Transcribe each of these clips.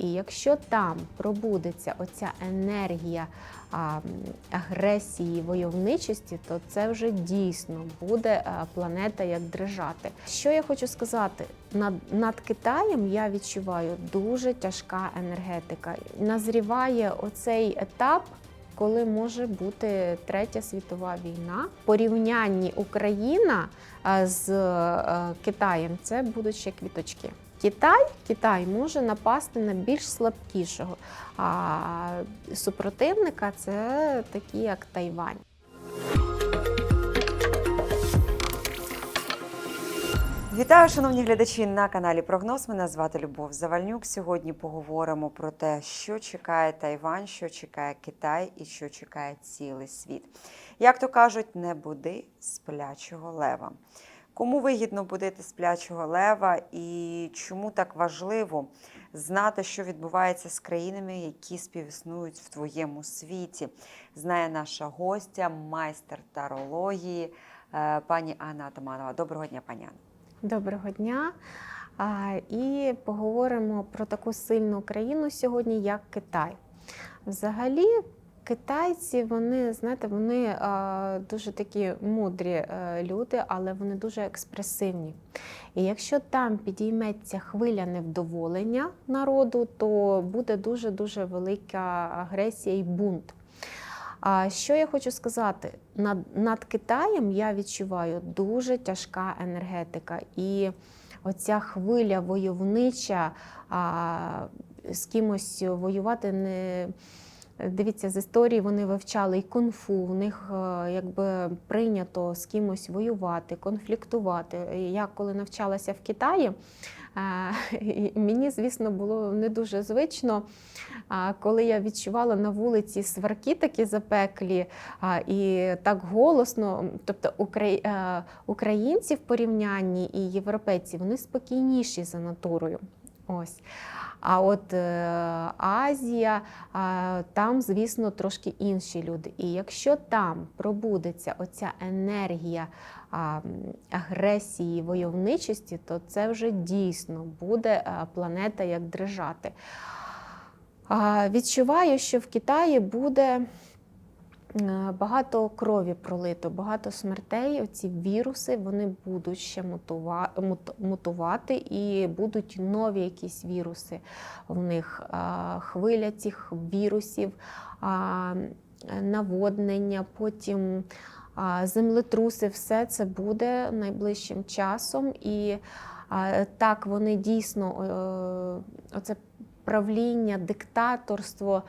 І якщо там пробудеться оця енергія а, агресії, войовничості, то це вже дійсно буде планета як дрижати. Що я хочу сказати? Над, над Китаєм я відчуваю дуже тяжка енергетика. Назріває оцей етап. Коли може бути третя світова війна, в порівнянні Україна з е, Китаєм це будуть ще квіточки. Китай, Китай може напасти на більш слабкішого, а супротивника це такі, як Тайвань. Вітаю, шановні глядачі на каналі Прогноз. Мене звати Любов Завальнюк. Сьогодні поговоримо про те, що чекає Тайвань, що чекає Китай і що чекає цілий світ. Як то кажуть, не буди сплячого лева. Кому вигідно будити сплячого лева і чому так важливо знати, що відбувається з країнами, які співіснують в твоєму світі, знає наша гостя, майстер тарології, е, пані Анна Атаманова. Доброго дня, пані Анна. Доброго дня! І поговоримо про таку сильну країну сьогодні, як Китай. Взагалі, китайці, вони, знаєте, вони а, дуже такі мудрі е, люди, але вони дуже експресивні. І якщо там підійметься хвиля невдоволення народу, то буде дуже-дуже велика агресія і бунт. А що я хочу сказати? Над, над Китаєм я відчуваю дуже тяжка енергетика. І оця хвиля войовнича а, з кимось воювати не. Дивіться, з історії вони вивчали і кунг-фу, у них е, якби прийнято з кимось воювати, конфліктувати. Я коли навчалася в Китаї, е, мені, звісно, було не дуже звично, коли я відчувала на вулиці сварки такі запеклі і так голосно, тобто е, українці в порівнянні і європейці вони спокійніші за натурою. Ось. А от е, Азія, там, звісно, трошки інші люди. І якщо там пробудеться оця енергія агресії, войовничості, то це вже дійсно буде а, планета як дрижати. Відчуваю, що в Китаї буде е, багато крові пролито, багато смертей. Оці віруси вони будуть ще мутува- мутувати і будуть нові якісь віруси в них. Хвиля цих вірусів, наводнення, потім землетруси, все це буде найближчим часом. І так вони дійсно е, оце правління, диктаторство,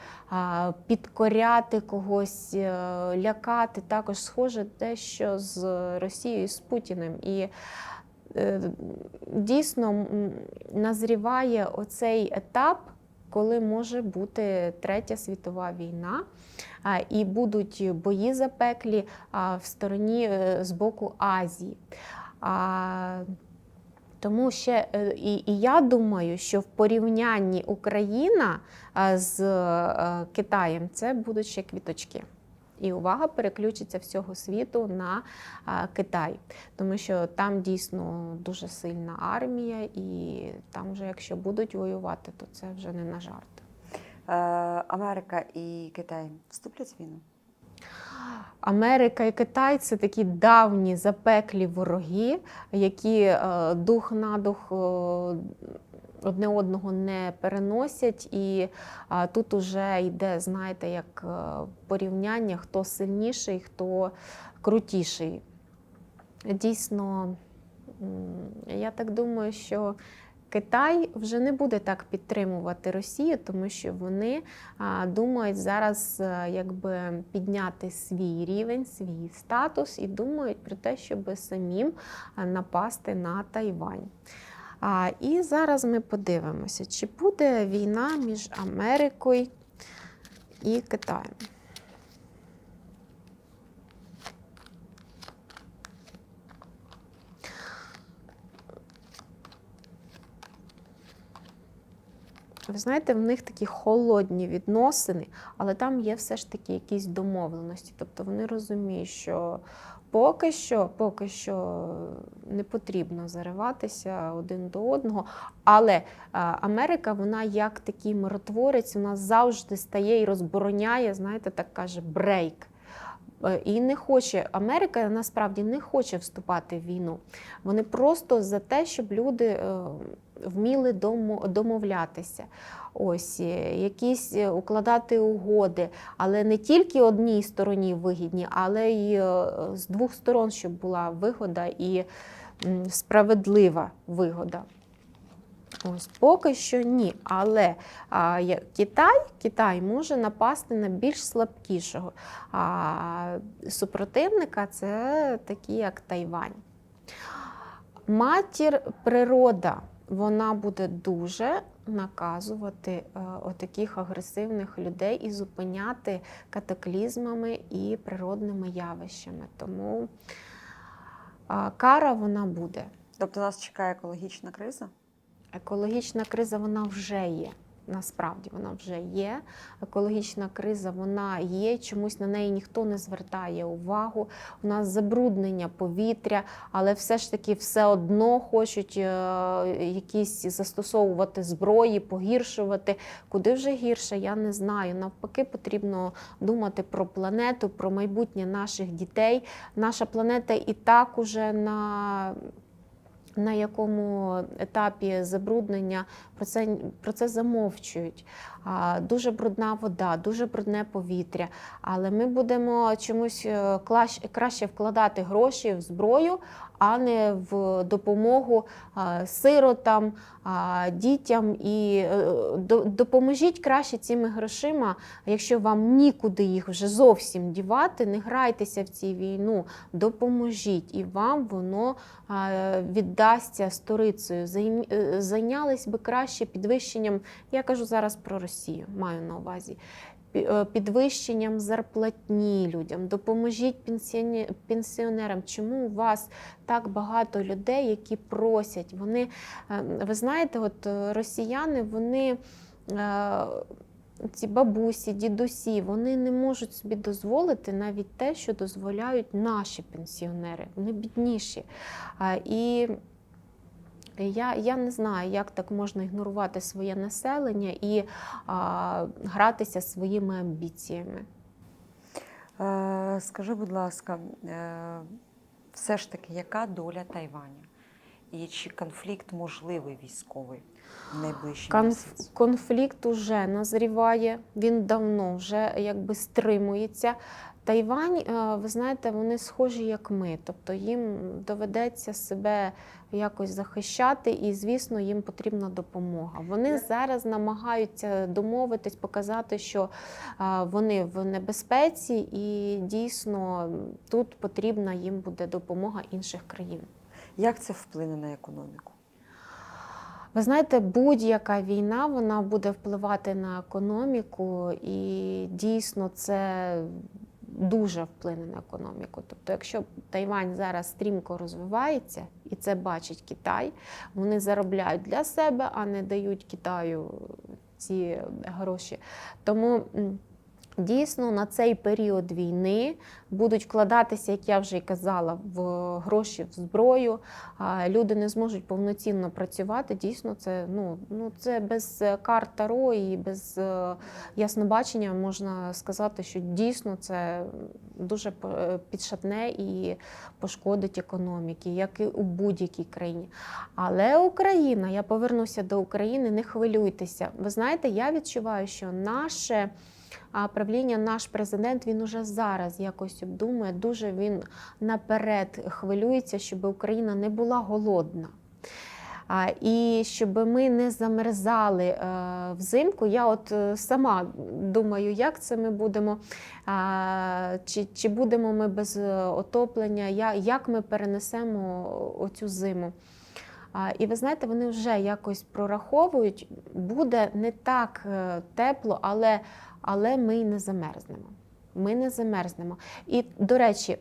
підкоряти когось, е, лякати також схоже дещо з Росією, і з Путіним. І е, дійсно назріває оцей етап, коли може бути третя світова війна. І будуть бої запеклі в стороні е, з боку Азії. Тому ще е, і, і я думаю, що в порівнянні Україна е, з е, Китаєм це будуть ще квіточки. І увага переключиться всього світу на Китай, тому що там дійсно дуже сильна армія, і там вже якщо будуть воювати, то це вже не на жарт. Америка і Китай вступлять в війну? Америка і Китай це такі давні запеклі вороги, які е, дух на дух е, одне одного не переносять. І тут уже йде, знаєте, як е, порівняння, хто сильніший, хто крутіший. Дійсно, я так думаю, що Китай вже не буде так підтримувати Росію, тому що вони думають зараз а, якби підняти свій рівень, свій статус і думають про те, щоб самим а, напасти на Тайвань. І зараз ми подивимося, чи буде війна між Америкою і Китаєм. Ви знаєте, в них такі холодні відносини, але там є все ж таки якісь домовленості. Тобто вони розуміють, що Поки що, поки що не потрібно зариватися один до одного. Але Америка, вона як такий миротворець, вона завжди стає і розбороняє, знаєте, так каже, брейк. Е, І не хоче Америка насправді не хоче вступати в війну. Вони просто за те, щоб люди е, вміли домовлятися. Ось е, якісь укладати угоди, але не тільки одній стороні вигідні, але й з двох сторон, щоб була вигода і справедлива вигода. Ось поки що ні. Але а, Китай, Китай може напасти на більш слабкішого. А супротивника це такі, як Тайвань. Матір природа вона буде дуже наказувати е, отаких агресивних людей і зупиняти катаклізмами і природними явищами. Тому а, кара вона буде. Тобто нас чекає екологічна криза? Екологічна криза вона вже є. Насправді вона вже є. Екологічна криза вона є. Чомусь на неї ніхто не звертає увагу. У нас забруднення повітря, але все ж таки все одно хочуть е, якісь застосовувати зброї, погіршувати. Куди вже гірше, я не знаю. Навпаки, потрібно думати про планету, про майбутнє наших дітей. Наша планета і так уже на на якому етапі забруднення про це, про це замовчують. Дуже брудна вода, дуже брудне повітря. Але ми будемо чомусь е, краще вкладати гроші в зброю, а не в допомогу сиротам, дітям. І е, допоможіть краще цими грошима, якщо вам нікуди їх вже зовсім дівати, не грайтеся в цій війну, допоможіть, і вам воно а, віддасться сторицею. Займ- е, Зайнялись би краще підвищенням, я кажу зараз про Росію, маю на увазі. е, Підвищенням зарплатні людям, допоможіть пенсіонерам. Чому у вас так багато людей, які просять? Вони, е, ви знаєте, от е, росіяни, вони ці бабусі, дідусі, вони не можуть собі дозволити навіть те, що дозволяють наші пенсіонери. Вони бідніші. І я, я не знаю, як так можна ігнорувати своє населення і а, гратися своїми амбіціями. Е, скажи, будь ласка, е, все ж таки, яка доля Тайваня? І чи конфлікт можливий військовий Конф- Конфлікт уже назріває, він давно вже якби стримується. Тайвань, е, ви знаєте, вони схожі як ми, тобто їм доведеться себе якось захищати, і звісно, їм потрібна допомога. Вони зараз намагаються домовитись, показати, що е, вони в небезпеці, і дійсно тут потрібна їм буде допомога інших країн. Як це вплине на економіку? Ви знаєте, будь-яка війна вона буде впливати на економіку, і дійсно це дуже вплине на економіку. Тобто, якщо Тайвань зараз стрімко розвивається, і це бачить Китай, вони заробляють для себе, а не дають Китаю ці гроші. Тому дійсно на цей період війни будуть вкладатися, як я вже і казала, в гроші в зброю. Люди не зможуть повноцінно працювати. Дійсно, це ну, ну це без е, карт Таро і без е, яснобачення можна сказати, що дійсно це дуже е, підшатне і пошкодить економіки, як і у будь-якій країні. Але Україна, я повернуся до України, не хвилюйтеся. Ви знаєте, я відчуваю, що наше. Правління, наш президент, він уже зараз якось обдумує, дуже він наперед хвилюється, щоб Україна не була голодна. І щоб ми не замерзали е, взимку. Я от е, сама думаю, як це ми будемо, чи, чи будемо ми без е, отоплення, як ми перенесемо оцю зиму. І ви знаєте, вони вже якось прораховують, буде не так е, тепло, але, але ми й не замерзнемо. Ми не замерзнемо. І, до речі,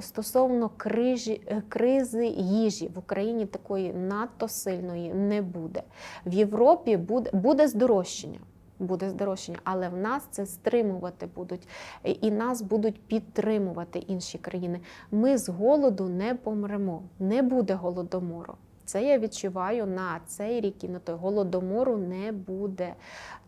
стосовно крижі, е, кризи їжі в Україні такої надто сильної не буде. В Європі буде, буде здорожчання. Буде здорожчання, але в нас це стримувати будуть і- нас будуть підтримувати інші країни. Ми з голоду не помремо, не буде голодомору. Це я відчуваю на цей рік і на той голодомору не буде.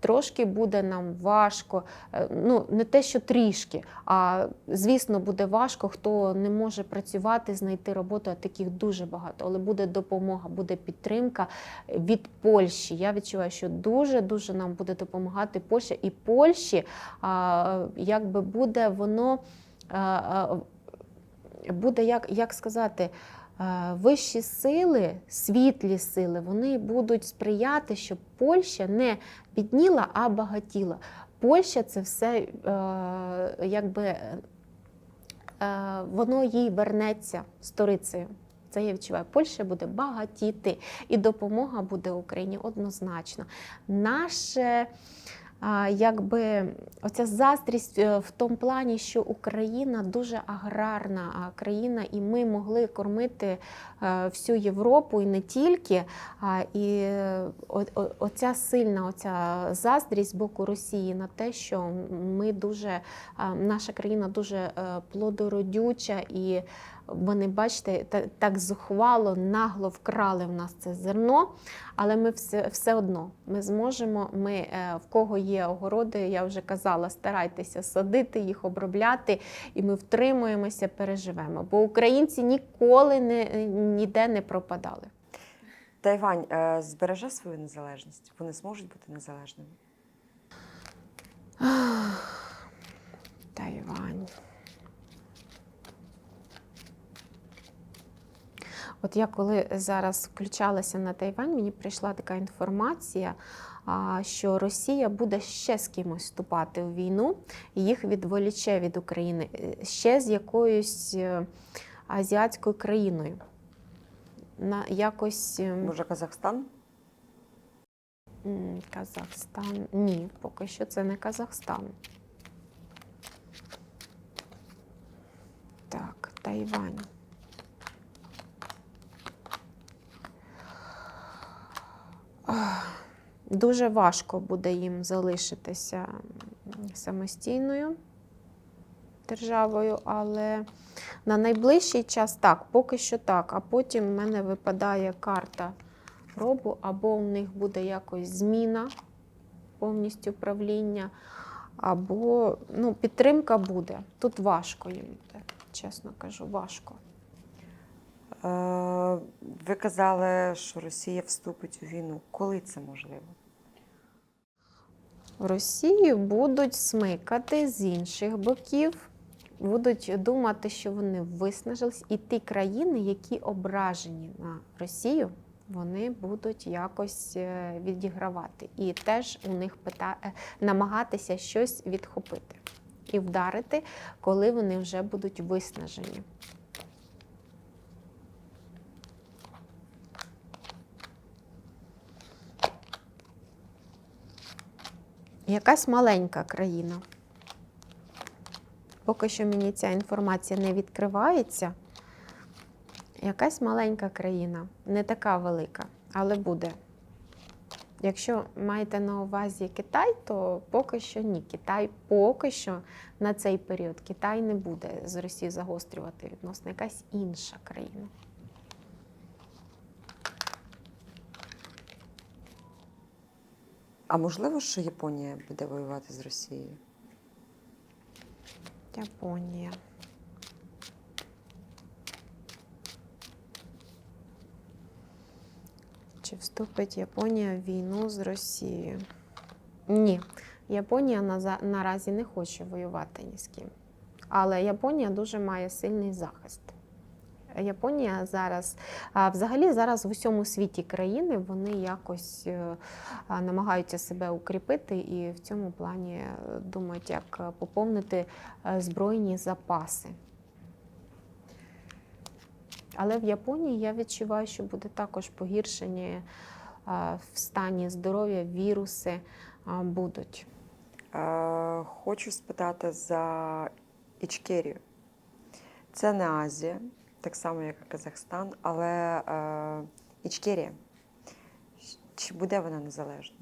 Трошки буде нам важко. Е, Ну, не те, що трішки, а звісно, буде важко, хто не може працювати, знайти роботу, а таких дуже багато. Але буде допомога, буде підтримка від Польщі. Я відчуваю, що дуже дуже нам буде допомагати Польща і Польщі, якби буде воно. Буде як, як сказати, вищі сили, світлі сили, вони будуть сприяти, щоб Польща не бідніла, а багатіла. Польща це все е, якби е, воно їй вернеться сторицею. Це я відчуваю. Польща буде багатіти, і допомога буде Україні однозначно. Наше якби оця заздрість е, в тому плані, що Україна дуже аграрна країна, і ми могли кормити е, всю Європу і не тільки. І оця сильна оця заздрість з боку Росії на те, що ми дуже наша країна дуже е, плодородюча і. Вони, бачите, так зухвало, нагло вкрали в нас це зерно, але ми все, все одно ми зможемо. Ми е, в кого є огороди, я вже казала, старайтеся садити їх, обробляти, і ми втримуємося, переживемо. Бо українці ніколи не, ніде не пропадали. Тайвань е, збереже свою незалежність? Вони зможуть бути незалежними? Тайвань. От я коли зараз включалася на Тайвань, мені прийшла така інформація, що Росія буде ще з кимось вступати у війну, їх відволіче від України е, ще з якоюсь е, азіатською країною. На якось е, Може, Казахстан? Казахстан. Ні, поки що це не Казахстан. Так, Тайвань. Дуже важко буде їм залишитися самостійною державою, але на найближчий час так, поки що так. А потім в мене випадає карта робу, або у них буде якось зміна повністю правління, або ну, підтримка буде. Тут важко їм чесно кажу, важко. Е, Ви казали, що Росія вступить у війну. Коли це можливо? Росію будуть смикати з інших боків, будуть думати, що вони виснажились, і ті країни, які ображені на Росію, вони будуть якось е, відігравати. І теж у них пита... е, намагатися щось відхопити і вдарити, коли вони вже будуть виснажені. Якась маленька країна. Поки що мені ця інформація не відкривається. Якась маленька країна, не така велика, але буде. Якщо маєте на увазі Китай, то поки що ні. Китай поки що на цей період Китай не буде з Росії загострювати відносно якась інша країна. А можливо, що Японія буде воювати з Росією? Японія. Чи вступить Японія в війну з Росією? Ні. Японія наразі не хоче воювати ні з ким. Але Японія дуже має сильний захист. Японія зараз, взагалі зараз в усьому світі країни вони якось е, намагаються себе укріпити і в цьому плані е, думають, як е, поповнити збройні запаси. Але в Японії я відчуваю, що буде також погіршення в стані здоров'я, віруси будуть. Хочу спитати за Ічкерію. Це не Азія, так само, як і Казахстан, але е, Ічкерія. Чи буде вона незалежна?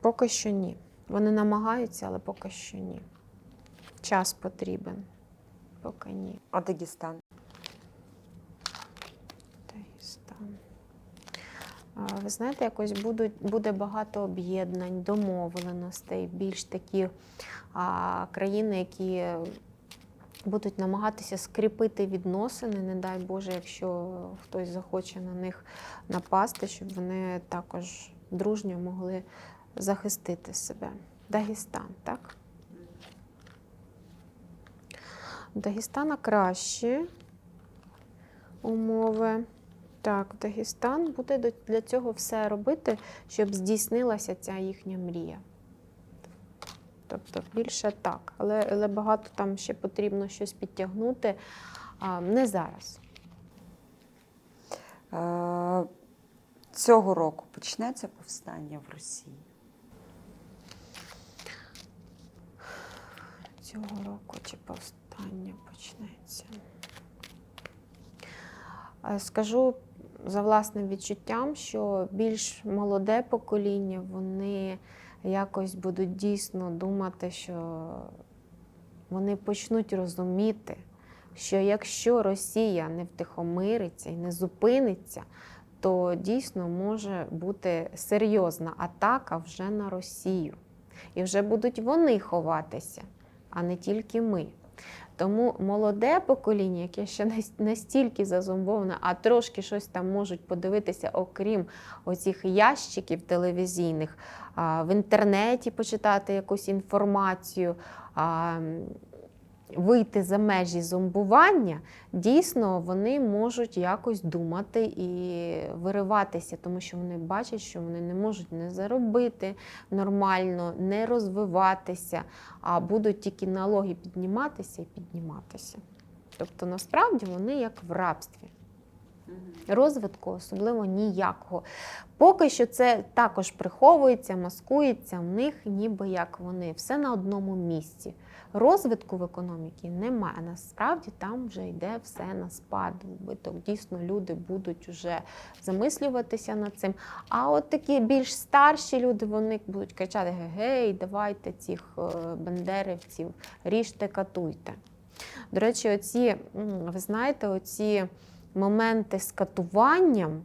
Поки що ні. Вони намагаються, але поки що ні. Час потрібен. Поки ні. А Дагестан? Дагестан. Ви знаєте, якось будуть, буде багато об'єднань, домовленостей, більш такі а, країни, які будуть намагатися скріпити відносини, не дай Боже, якщо хтось захоче на них напасти, щоб вони також дружньо могли захистити себе. Дагестан, так? У Дагестана кращі умови. Так, Дагестан буде для цього все робити, щоб здійснилася ця їхня мрія. Тобто більше так. Але, але багато там ще потрібно щось підтягнути. А, не зараз. Е, Цього року почнеться повстання в Росії. Цього року чи повстання почнеться. Е, Скажу за власним відчуттям, що більш молоде покоління, вони якось будуть дійсно думати, що вони почнуть розуміти, що якщо Росія не втихомириться і не зупиниться, то дійсно може бути серйозна атака вже на Росію. І вже будуть вони ховатися, а не тільки ми. Тому молоде покоління, яке ще настільки зазумбоване, а трошки щось там можуть подивитися, окрім оцих ящиків телевізійних, в інтернеті почитати якусь інформацію, вийти за межі зомбування, дійсно вони можуть якось думати і вириватися, тому що вони бачать, що вони не можуть не заробити нормально, не розвиватися, а будуть тільки налоги підніматися і підніматися. Тобто насправді вони як в рабстві. Розвитку особливо ніякого. Поки що це також приховується, маскується в них, ніби як вони все на одному місці. Розвитку в економіці немає. Насправді там вже йде все на спад. Вбиток. Дійсно, люди будуть вже замислюватися над цим. А от такі більш старші люди вони будуть кричати: гей, давайте цих е, бендерівців, ріжте, катуйте. До речі, оці, ви знаєте, оці моменти з катуванням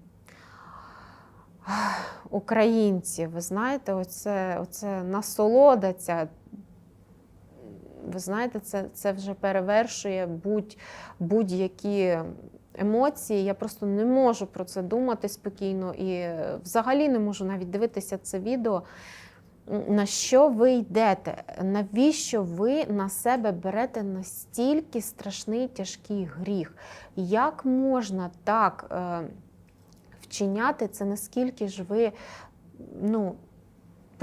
ах, українців, ви знаєте, оце, оце насолода ця. Ви знаєте, це, це вже перевершує будь, будь-які емоції. Я просто не можу про це думати спокійно і взагалі не можу навіть дивитися це відео. На що ви йдете? Навіщо ви на себе берете настільки страшний тяжкий гріх? Як можна так е, вчиняти це, наскільки ж ви ну,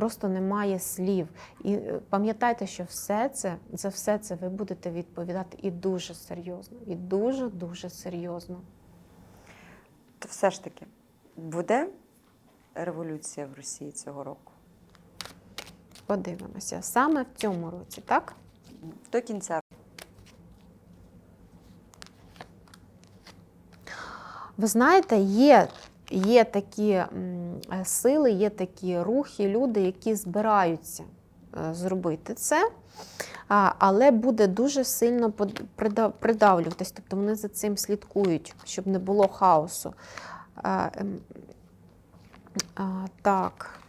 просто немає слів? І е, пам'ятайте, що все це, за все це ви будете відповідати і дуже серйозно, і дуже-дуже серйозно. То все ж таки буде революція в Росії цього року? Подивимося. Саме в цьому році, так? До кінця Ви знаєте, є, є такі е, сили, є такі рухи, люди, які збираються е, зробити це, але буде дуже сильно придавлюватись. Тобто вони за цим слідкують, щоб не було хаосу. А, ем, так.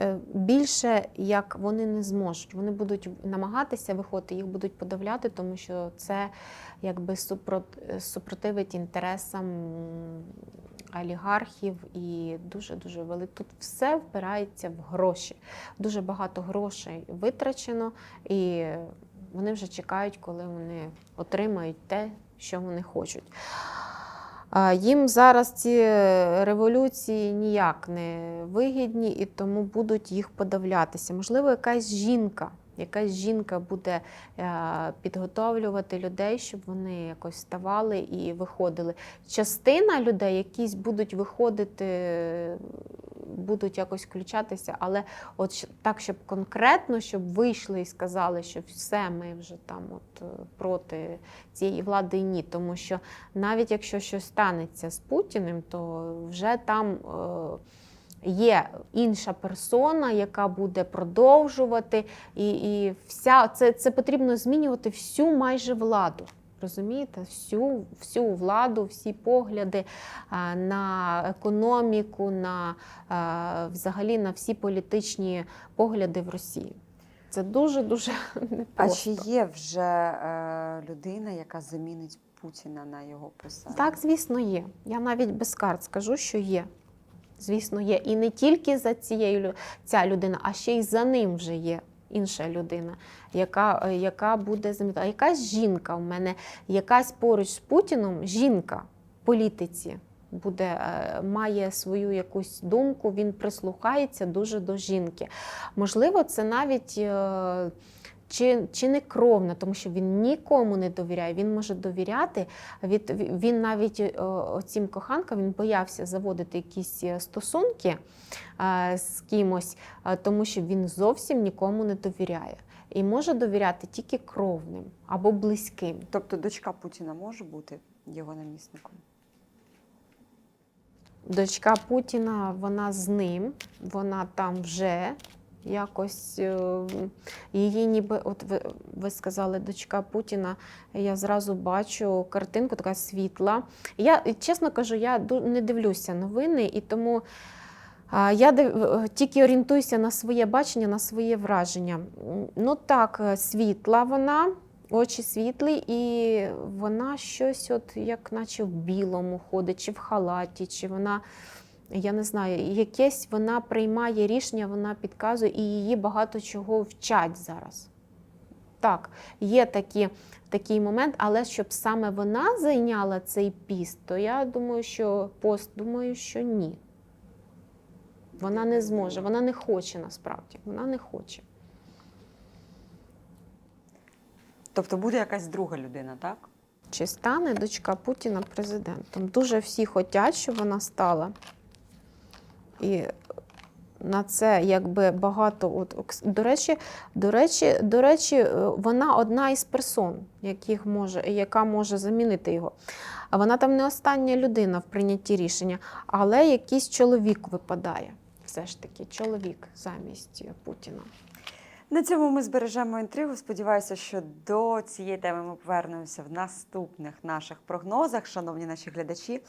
Е, Більше як вони не зможуть. Вони будуть намагатися виходити, їх будуть подавляти, тому що це якби супрот- супротивить інтересам олігархів і дуже-дуже велике. Тут все впирається в гроші. Дуже багато грошей витрачено, і вони вже чекають, коли вони отримають те, що вони хочуть. Їм зараз ці революції ніяк не вигідні і тому будуть їх подавлятися. Можливо, якась жінка, якась жінка буде е, підготовлювати людей, щоб вони якось ставали і виходили. Частина людей, якісь будуть виходити, будуть якось включатися, але от так, щоб конкретно, щоб вийшли і сказали, що все, ми вже там от е, проти цієї влади ні, тому що навіть якщо щось станеться з Путіним, то вже там е, є інша персона, яка буде продовжувати, і, і вся це, це потрібно змінювати всю майже владу. Розумієте, всю, всю владу, всі погляди на економіку, на взагалі на всі політичні погляди в Росії. Це дуже дуже непросто. А чи є вже е, людина, яка замінить Путіна на його посаду? Так, звісно, є. Я навіть без карт скажу, що є. Звісно, є. І не тільки за цією ця людина, а ще й за ним вже є інша людина, яка, е, яка буде замітати. Якась жінка в мене, якась поруч з Путіном, жінка в політиці. Буде, е, має свою якусь думку, він прислухається дуже до жінки. Можливо, це навіть е, чи, чи не кровна, тому що він нікому не довіряє. Він може довіряти. Від, він навіть е, оцім коханкам він боявся заводити якісь е, стосунки е, з кимось, тому що він зовсім нікому не довіряє. І може довіряти тільки кровним або близьким. Тобто дочка Путіна може бути його намісником? Дочка Путіна, вона з ним, вона там вже якось е, її ніби, от ви, ви сказали, дочка Путіна, я зразу бачу картинку, така світла. Я чесно кажу, я не дивлюся новини, і тому я див- тільки орієнтуюся на своє бачення, на своє враження. Ну так, е, світла вона. Очі світлі, і вона щось, от як наче в білому ходить, чи в халаті, чи вона, я не знаю, якесь вона приймає рішення, вона підказує, і її багато чого вчать зараз. Так, є такі, такий момент, але щоб саме вона зайняла цей піст, то я думаю, що пост, думаю, що ні. Вона не зможе, вона не хоче насправді. Вона не хоче. Тобто буде якась друга людина, так? Чи стане дочка Путіна президентом? Дуже всі хочуть, щоб вона стала. І на це якби багато. От, до, речі, до, речі, до речі, е, вона одна із персон, яких може, яка може замінити його. А вона там не остання людина в прийнятті рішення, але якийсь чоловік випадає. Все ж таки, чоловік замість Путіна. На цьому ми збережемо інтригу. Сподіваюся, що до цієї теми ми повернемося в наступних наших прогнозах. Шановні наші глядачі,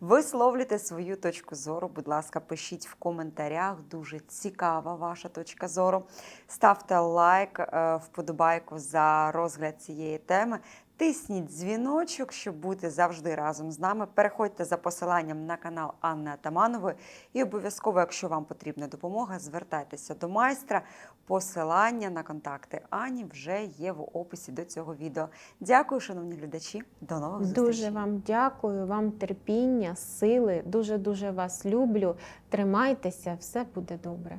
висловлюйте свою точку зору. Будь ласка, пишіть в коментарях. Дуже цікава ваша точка зору. Ставте лайк, е, вподобайку за розгляд цієї теми. Тисніть дзвіночок, щоб бути завжди разом з нами. Переходьте за посиланням на канал Анни Атаманової. І обов'язково, якщо вам потрібна допомога, звертайтеся до майстра. Посилання на контакти Ані вже є в описі до цього відео. Дякую, шановні глядачі. До нових зустрічей. Дуже вам дякую, вам терпіння, сили. Дуже дуже вас люблю. Тримайтеся, все буде добре.